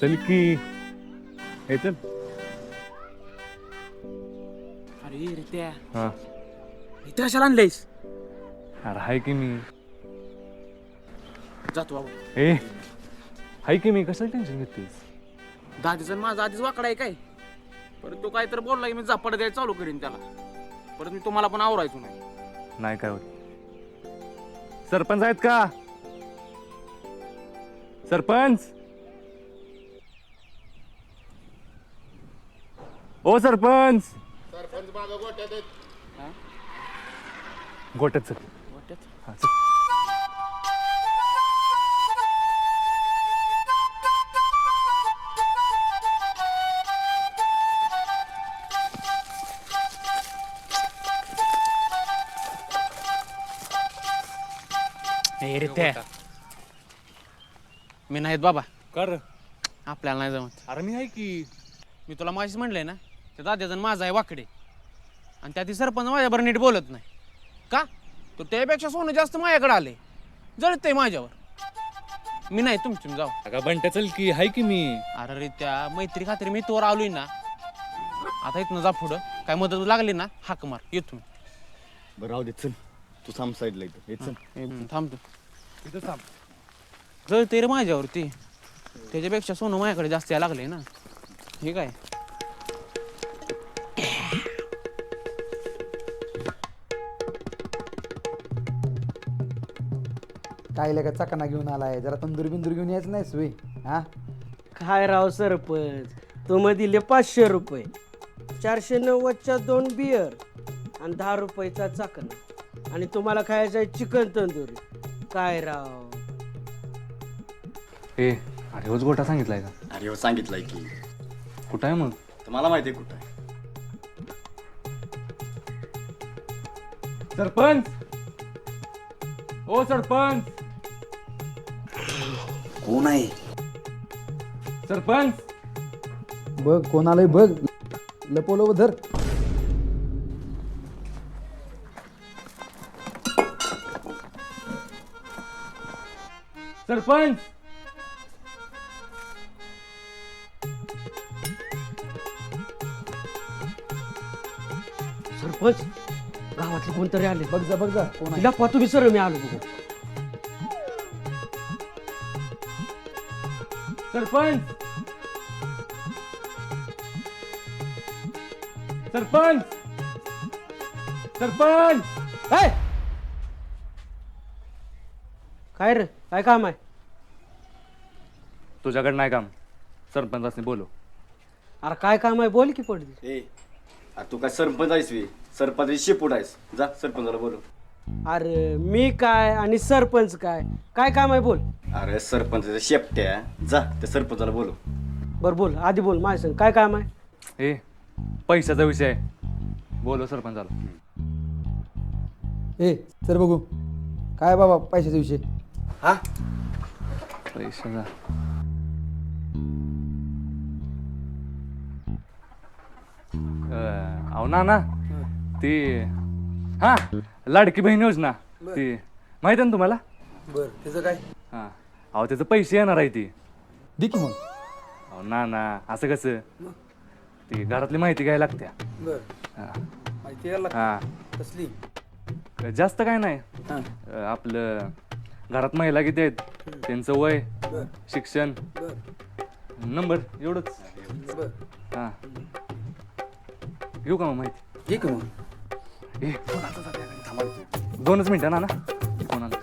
चल की हे चल अरे रे त्या हा इथे कशाला आणलंयस अरे हाय की मी जातो बाबा ए हाय की मी कशाला टेन्शन घेतोस दादीचा आणि माझा आधीच वाकडा आहे काय परत तो काय तर बोलला की मी झापड द्यायला चालू करीन त्याला परत मी तुम्हाला पण आवरायचो नाही नाही काय होत सरपंच आहेत का सरपंच ओ सरपंच. गोट्यात चल वाटत हा, चल. हे रे त्या मी नाहीत बाबा. कर आपल्याला नाही जमत. अरे मी आहे की. मी तुला माहीच म्हणलंय ना. ते दाद्याचा आणि माझा आहे वाकडे. आणि त्या ती सरपंच माझ्याबरोबर नीट बोलत नाही. का? तो त्यापेक्षा सोनं जास्त माझ्याकडे आले जळतंय माझ्यावर. मी नाही तुमची जाऊ. अगं बंट्या चल की हाय की मी? अरे रे त्या मैत्री खात्री मी तोवर आलोय ना. आता इथनं जा पुढं. काय मदत लागली ना हाक मार. येतो मी. बरं राहू दे चल. तू थांब साईडला इथं. हे चल हम्म, थांबतो तिथं थांब. जळते रे माझ्यावरती. त्याच्यापेक्षा सोनं माझ्याकडे जास्त यायला लागले ना. हे काय? काय लगा चकाना घेऊन आलाय? जरा तंदूर बिंदूर घेऊन यायचं नाही सोय हा? काय राव सरपंच? तुम्ही दिले पाचशे रुपये. चारशे नव्वदच्या दोन बियर आणि दहा रुपयाचा चाकणा आणि तुम्हाला खायचं आहे चिकन तंदुरी. काय राव? ए अरे होच गोटा सांगितलाय का? अरे हो सांगितलंय की. कुठं आहे मग? तर मला माहिती आहे कुठं आहे. सरपंच! ओ सरपंच! कोण आहे? सरपंच! बघ कोण आलंय बघ. लपवलं धर. सरपंच! सरपंच गावातले कोणतरी आले. बघ जा बघ जा कोण आहे. तिला पा तुम्ही सर मी आलो बघू. सरपंच! सरपंच! सरपंच! काय काय रे? काय काम आहे? तुझ्याकडे नाही काम. सरपंचासनी बोलो अरे काय काम आहे? बोल की पडली ए अरे तू काय सरपंच आहेस वे? सरपंच शेपूट आहेस. जा सरपंचाला बोलू अरे मी काय आणि सरपंच काय? काय काम आहे बोल. अरे सरपंचाच्या शेपट्या. जा त्या सरपंचाला बोलू बर बोल. आधी बोल माझ्या संग काय काम आहे? ए पैशाचा विषय. आहे बोलो सरपंचाला. ए सर बघू. काय बाबा पैशाचा विषय? पैशाचा. अं, अहो ना ना. ती हा लाडकी बहीण योजना. ती. माहिती आहे ना तुम्हाला? बर त्याचं काय? हा. अहो त्याचं पैसे येणार आहे ती. दे की मग. अहो ना ना. असं कसं? ती घरातली माहिती घ्यायला लागत्या. बर. हा. माहिती हा. कसली? जास्त काय नाही. हा. अं, आपलं घरात महिला किती आहेत? त्यांचं वय बर. शिक्षण. बर. नंबर एवढंच. बर. हा. घेऊ का मग माहिती? दे की मग. ए कोणाचा जाते? थांबा इथे. दोनच मिनिटं ना ना कोणाला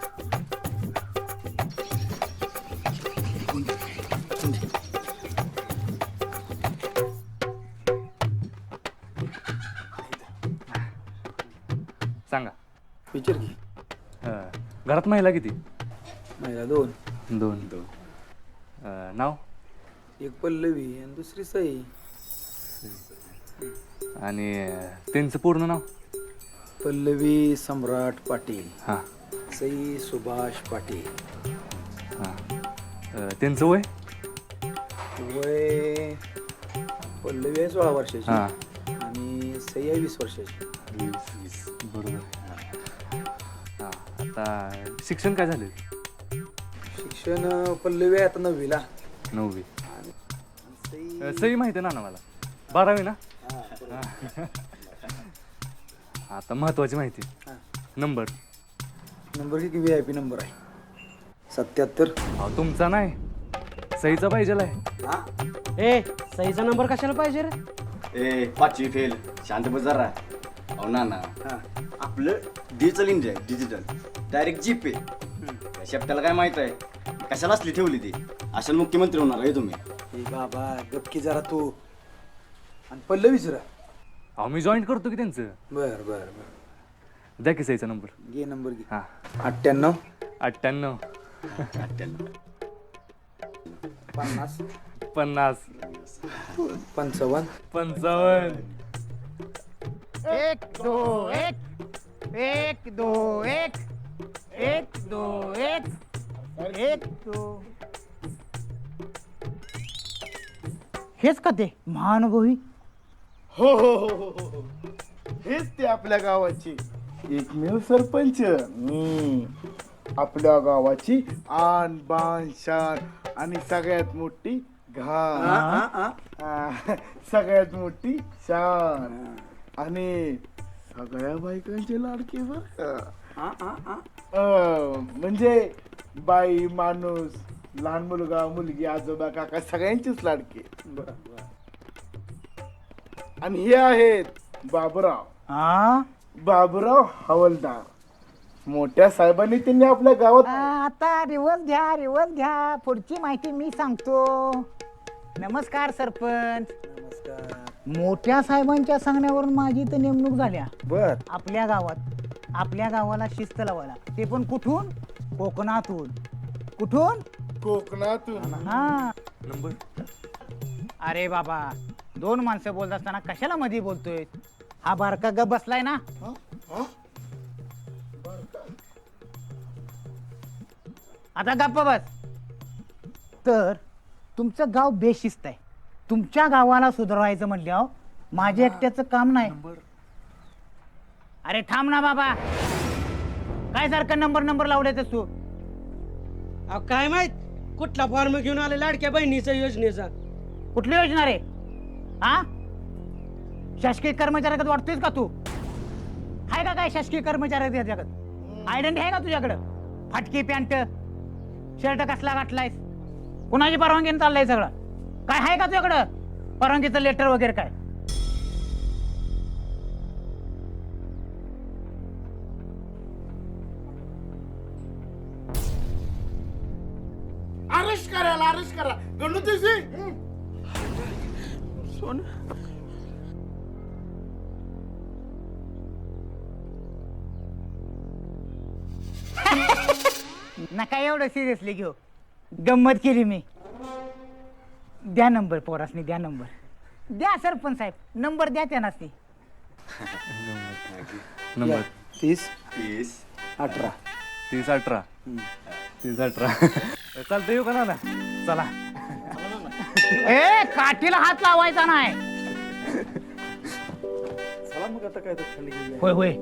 सांगा. विचार की अं, घरात महिला किती? महिला दोन. दोन. दोन. नाव? एक पल्लवी आणि दुसरी सई. आणि अं, त्यांचं पूर्ण नाव? पल्लवी सम्राट पाटील हां. सई सुभाष पाटील. हां. अं, त्यांचं वय? वय पल्लवी आहे सोळा वर्षाची हां. आणि सई आहे वीस वर्षाची. वीस वीस. बरोबर. हां. आता शिक्षण काय झालं? शिक्षण अं, पल्लवी आहे आता नववीला. नववी. अ, सई माहिती आहे ना ना मला बारावी ना? हा. आता महत्वाची माहिती. नंबर. नंबर किती? व्ही आय पी नंबर आहे. सत्याहत्तर. अहो तुमचा नाही. सईचा पाहिजे आहे. ए सईचा नंबर कशाला पाहिजे रे? ए पाचवी फेल शांत बस जरा. अहो ना ना. आपलं डिजिटल इंडिया आहे डिजिटल डायरेक्ट जीपे शेपट्याला काय माहीत आहे? कशाला असली ठेवली ती? अशा मुख्यमंत्री होणार आहे तुम्ही. ए बाबा गपकी जरा तू. आणि पल्ल विचारा अहो मी जॉईन करतो की त्यांचं? बर बर बर. द्या की सईचा नंबर. घे नंबर घे. हा. अठ्ठ्याण्णव अठ्ठ्याण्णव. अठ्ठ्याण्णव. पन्नास. पन्नास. पंचावन्न. पंचावन्न. एक दो एक. एक दो एक. एक दो एक. एक दो. हेच का ते? महानुभवी? हो हो हो हो हो हो. हेच ते आपल्या गावाची. एकमेव सरपंच. हम्म. आपल्या गावाची आन बान शान आणि सगळ्यात मोठी घाण. आ, सगळ्यात मोठी शान. आणि सगळ्या बायकांचे लाडके बर का. अं, म्हणजे बाई माणूस लहान मुलगा मुलगी आजोबा काका सगळ्यांचेच लाडके. आणि हे आहेत बाबुराव. हा? बाबुराव हवलदार. मोठ्या साहेबांनी त्यांनी आपल्या गावात आता रिवर्स घ्या रिवर्स घ्या. पुढची माहिती मी सांगतो. नमस्कार सरपंच. मोठ्या साहेबांच्या सांगण्यावरून माझी तर नेमणूक झाल्या. बर. आपल्या गावात आपल्या गावाला शिस्त लावायला. ते पण कुठून? कोकणातून. कुठून? कोकणातून. हा. नंबर. अरे बाबा दोन माणसं बोलत असताना कशाला मध्ये बोलतोय? हा बारका ग बसलाय ना? आता गप्प बस. तर तुमचं गाव बेशिस्त आहे. तुमच्या गावाला सुधारायचं म्हणल्यावर माझ्या एकट्याचं काम नाही. अरे थांब ना बाबा. काय सारखं नंबर नंबर लावल्यातस तू? अहो, काय माहीत? कुठला फॉर्म घेऊन आले लाडक्या बहिणीचा योजनेचा? कुठली योजना रे? हा? शासकीय कर्मचाऱ्याकडे वाटतोयस का तू? आहे का काय शासकीय कर्मचारी त्याच्याकडे आयडेंटी आहे का तुझ्याकडं? फाटकी पॅन्ट शर्ट कसला घातलायस? कुणाची परवानगीने चाललाय सगळं? काय आहे का तुझ्याकडं? परवानगीचं लेटर वगैरे काय? नका एवढं सिरियसली घेऊ? गंमत केली मी. द्या नंबर पोरासनी द्या नंबर द्या सरपंच साहेब नंबर द्या त्यांना ती. नंबर तीस तीस. अठरा. तीस अठरा. तीस अठरा. चालतं येऊ का ना? चला. ए काठीला हात लावायचा नाही. काय होय होय.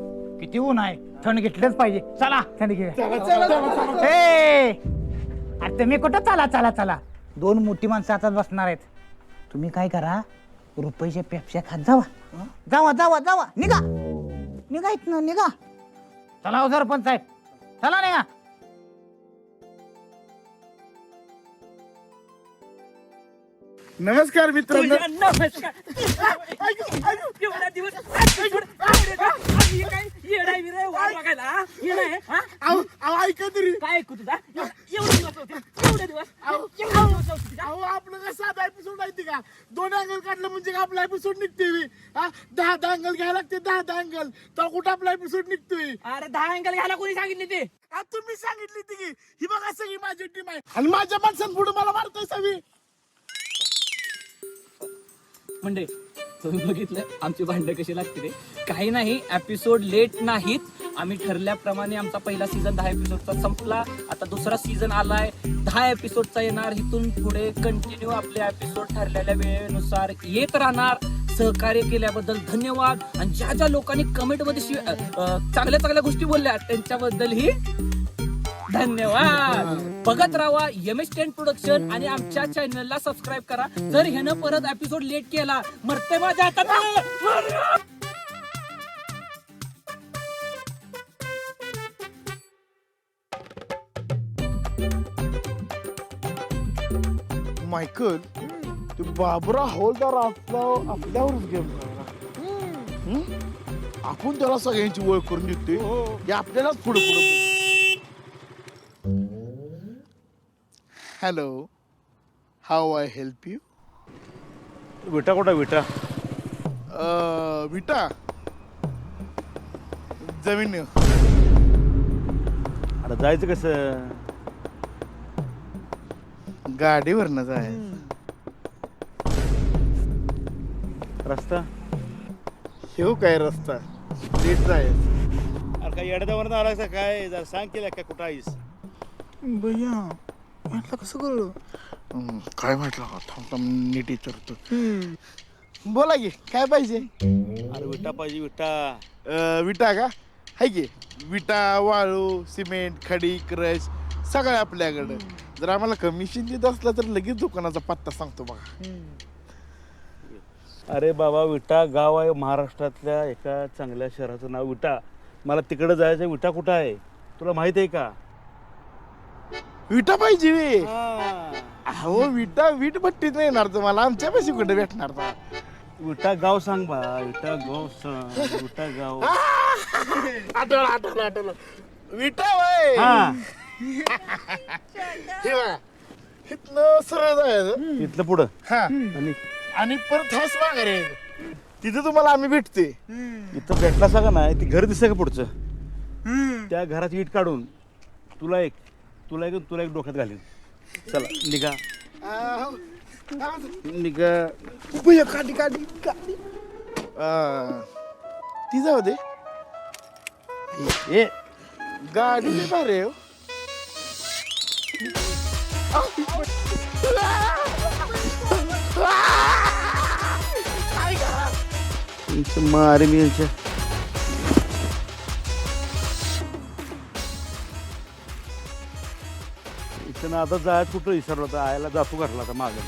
किती ऊन आहे? थंड घेतलंच पाहिजे. चला थंड घे ए! अरे तुम्ही कुठं? चला चला चला. दोन मोठी माणसं आता बसणार आहेत. तुम्ही काय करा? रुपयाच्या पेप्स्या खात जावा. जावा जावा जावा. निघा. निघा इथनं निघा. चला हो सरपंच साहेब. चला निघा. नमस्कार मित्रांनो. अहो, अहो, ऐका तरी. अहो आपलं काय साधा एपिसोड माहिती का? दोन अँगल काढलं म्हणजे का आपला एपिसोड निघतोय हा? दहा दहा अँगल घ्यायला लागते दहा दहा अँगल तर कुठं आपला एपिसोड निघतोय? अरे दहा अँगल घ्यायला कोणी सांगितले ते? आ, तुम्ही सांगितली ती की ही बघा सगळी माझी टीम आहे. आणि माझ्या माणसांपुढे मला मारतोय सवी म्हणजे तुम्ही बघितलं? आमची भांडणं कशी लागते ते काही नाही एपिसोड लेट नाहीत. आम्ही ठरल्याप्रमाणे आमचा पहिला सीझन दहा एपिसोडचा संपला. आता दुसरा सीझन आलाय. दहा एपिसोडचा येणार. इथून पुढे कंटिन्यू आपले एपिसोड ठरलेल्या वेळेनुसार येत राहणार. सहकार्य केल्याबद्दल धन्यवाद. आणि ज्या ज्या लोकांनी कमेंटमध्ये चांगल्या चांगल्या गोष्टी बोलल्या त्यांच्याबद्दलही धन्यवाद. बघत राहा एम एस टेन प्रोडक्शन आणि आमच्या चॅनलला सबस्क्राईब करा. जर ह्यानं परत एपिसोड लेट केला मरते माझ्या हातात मायकल ते बाबरा हवलदार आपला आपल्यावरच गेम आपण त्याला सगळ्यांची ओळख करून देतोय. हे आपल्यालाच पुढे पुढे hello how I help you Vita कुठं विटा? विटा. जमीन आता जायचं कसं? गाडीवरनं जाय. रस्ता? हे काय रस्ता? लेट जाय अरे काय येड्यावर आला काय? जरा सांग केलं काय कुठं आहेस? भैया म्हटलं कसं कळलं काय म्हटलं हा, थांब थांब नीट विचारतो बोला की काय पाहिजे अरे विटा पाहिजे विटा अं, विटा का हाय की विटा वाळू सिमेंट खडी क्रश सगळं आपल्याकडं जर आम्हाला कमिशन देत असलं तर लगेच दुकानाचा पत्ता सांगतो बघा अरे बाबा विटा गाव आहे महाराष्ट्रातल्या एका चांगल्या शहराचं नाव. विटा मला तिकडं जायचं विटा कुठं आहे? तुला माहीत आहे का? विटा पाहिजे वे. अहो विटा वीट भट्टीत नाही येणार तुम्हाला. आमच्या पैसे कुठे भेटणार बा? विटा गाव सांग बा. विटा गाव सांग. विटा गाव. आठवलं आठवलं आठवलं. विटा वय. हा. हे बघा इथनं सरळ जायचं इथलं पुढं. हा. आणि आणि परत हॉस माघारी यायचं. तिथे तुम्हाला आम्ही भेटते इथं भेटला सगळं नाही ती घर दिसतं का पुढचं? त्या घराची इट काढून तुला एक तुला एक तुला एक डोक्यात घालीन चला निघा निघा उपयोग काढी काढी काढी ती जाऊ दे ए गाडी लय भारी आहे हो. तुमचं मारे मी यांच्या इथं आता जायचं कुठं विसरलो होता आयला जातो घातला आता मागे.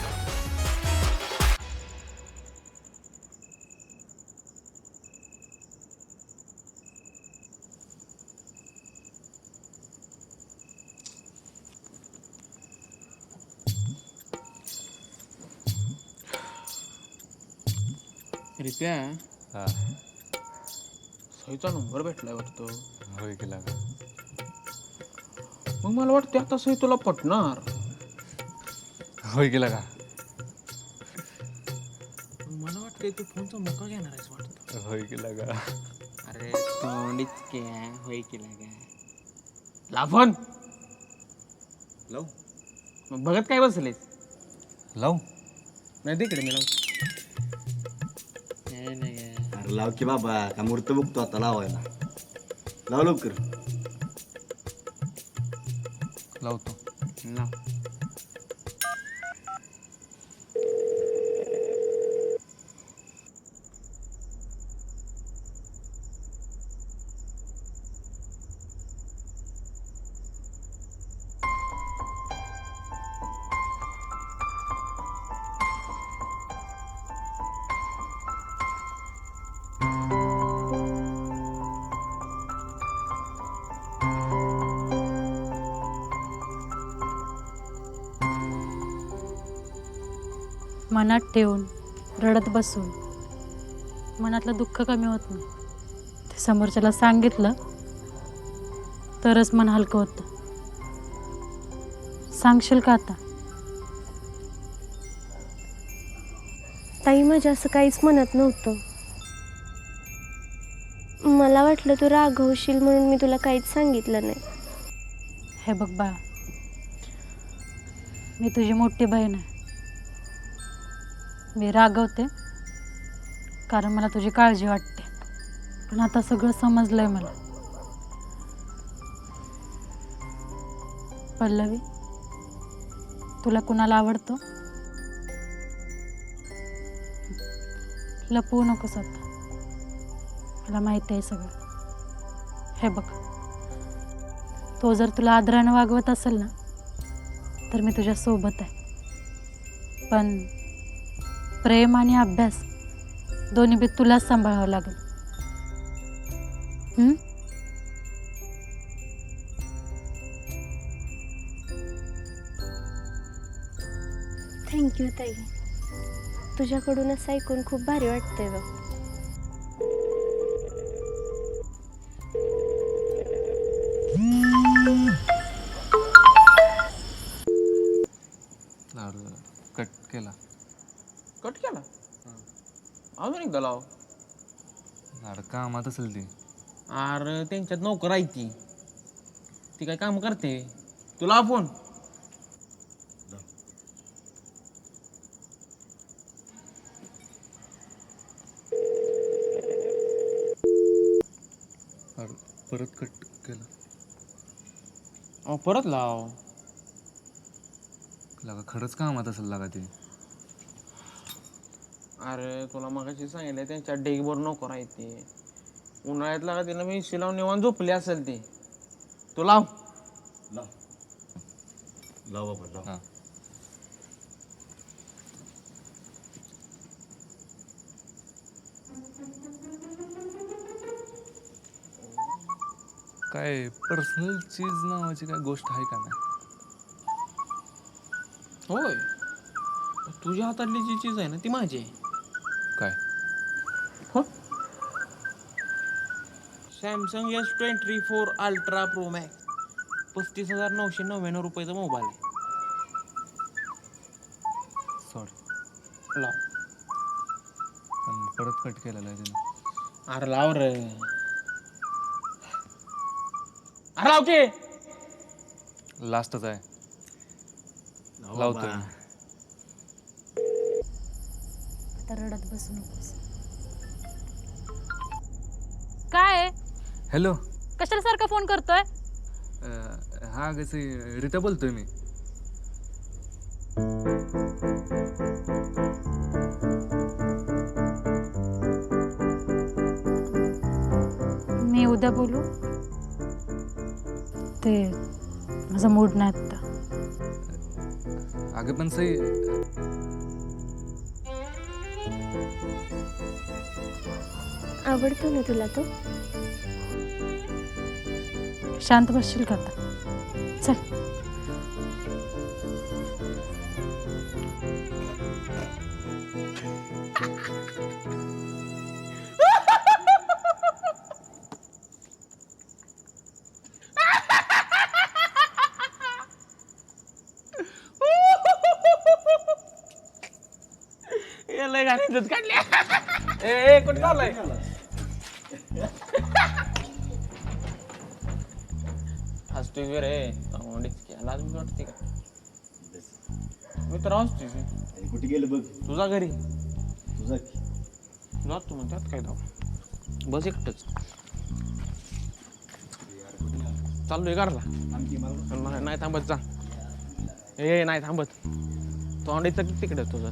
रित्या हा. सईचा नंबर भेटलाय वाटतं. होय केला का मग मला वाटतं आता सई तुला पटणार. होय केला का? मला वाटतंय तू फोनचा मोका घेणार आहेस वाटतं. होय केला का? अरे तोंडीच क्या होय केला का? लाफन लावू? मग बघत काय बसलेस? लावू. नाही तिकडे मी नाही नाही अरे लाव की बाबा का मूर्त बघतो आता लावायला. लाव लवकर. Lauto. मनात ठेवून रडत बसून मनातलं दुःख कमी होत नाही. ते समोरच्याला सांगितलं तरच मन हलकं होतं. सांगशील का आता? ताई माझ्या असं काहीच म्हणत नव्हतं. मला वाटलं तू रागवशील म्हणून मी तुला काहीच सांगितलं नाही. हे बघ बा मी तुझी मोठी बहीण आहे. मी रागवते कारण मला तुझी काळजी वाटते. पण आता सगळं समजलंय मला. पल्लवी तुला कुणाला आवडतो? लपवू नकोस आता. मला माहिती आहे सगळं. हे बघ तो जर तुला आदरानं वागवत असेल ना तर मी तुझ्या सोबत आहे. पण प्रेम आणि अभ्यास दोन्ही बी तुलाच सांभाळावं लागेल. हं? थँक्यू ताई. तुझ्याकडून असं ऐकून खूप भारी वाटतंय बघ. कट केला. अजून एकदा लाव अरे कामात असेल ती. अरे त्यांच्यात नोकर आहे ती. ती काय काम करते? तुला फोन. अरे परत कट केला. अहो परत लाव. लागा खरंच कामात असेल लागा ती. अरे तुला मगाशी सांगितलं त्यांच्या डेगभर नोकर आहे ते. उन्हाळ्यात लागा तिला मी शिलाव निवान झोपली असेल ती. तू लाव. लाव. लाव बाबा लाव. हां. काय पर्सनल चीज नावाची काय गोष्ट आहे का नाही? होय. तुझ्या हातातली जी चीज आहे ना ती माझी आहे काय हो Samsung S twenty four ultra pro max पस्तीस हजार नऊशे नव्याण्णव रुपयाचा मोबाईल आहे. सॉरी लाव पण परत कट केलेला आहे तिने. अरे लाव रे. अरे लाव की. लास्टच आहे. लावतोय. आता रडत बसू नकोस. हॅलो. कशाला सारखा फोन करतोय? अं, हा कसे रीता बोलतोय मी. मी उद्या बोलू? ते माझा मूड नाही आत्ता अगं पण सई आवडतो ना तुला तो? शांत बसशील का आता? चल. कुठं चाललंय हसतोय रे. लाज बी वाटते का? मी तर हसतोय आणि कुठे गेलं बघ? तुझा घरी? तुझा जातो मग त्यात काय धाव बस एकटंच. चाललोय घरला. नाही नाही थांबत जा. ए नाही थांबत. तोंडीचं तिकडे तुझं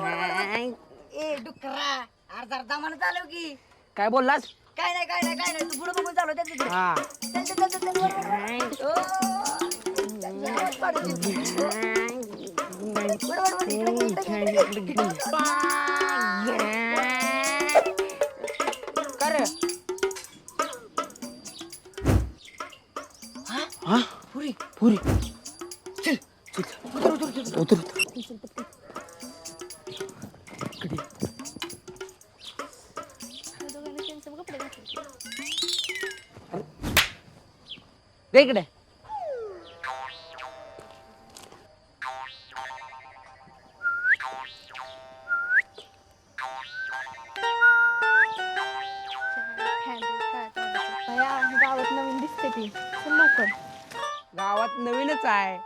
ए डुकरा अर्धा अर्धा म्हणत आलो की काय बोललास? काय नाही काय नाही काय नाही. तू पुढे बघून चालू त्यात तिथे. हा इकडे, इकडे, इकडे, इकडे. पुरी. पुरी. आहे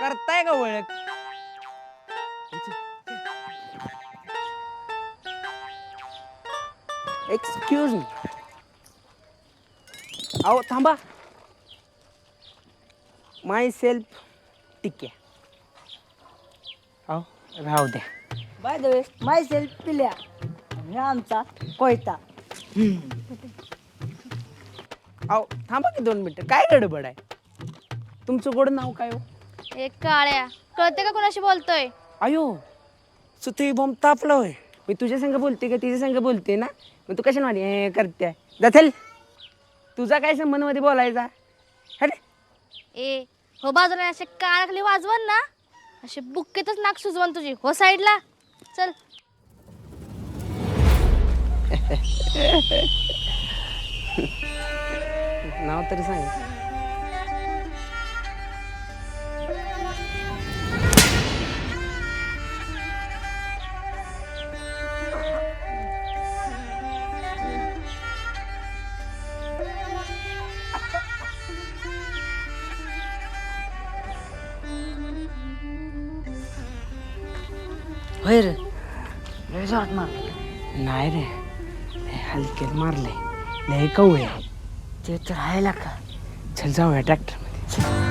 करताय का ओळख? एक्सक्यूज मी अहो थांबा. माय सेल्फ टिके. अहो राहू द्या. By the way my self पिल्या. आणि आमचा कोयता. अहो थांबा की दोन मिनिटं. काय गडबड आहे? तुमचं गोड नाव काय हो? एक काळ्या. कळते का कोणाशी बोलतोय? अयो सुतई बॉम्ब तापला होय मी तुझ्या संग बोलते का तिच्या संग बोलते ना? मग तू कशाला माझी हे करते जातील तुझा काय संबंधमध्ये बोलायचा? अरे ए हो बाजूला असे काळाखाली वाजवन ना. असे बुक्केतच नाक सुजवन तुझी. हो साईडला. चल. नाव तरी सांग. लय जोरात मार. नाही रे हे हलक्यात मारलंय लय कवळे ते तर राहायला का? चल जाऊया ट्रॅक्टरमध्ये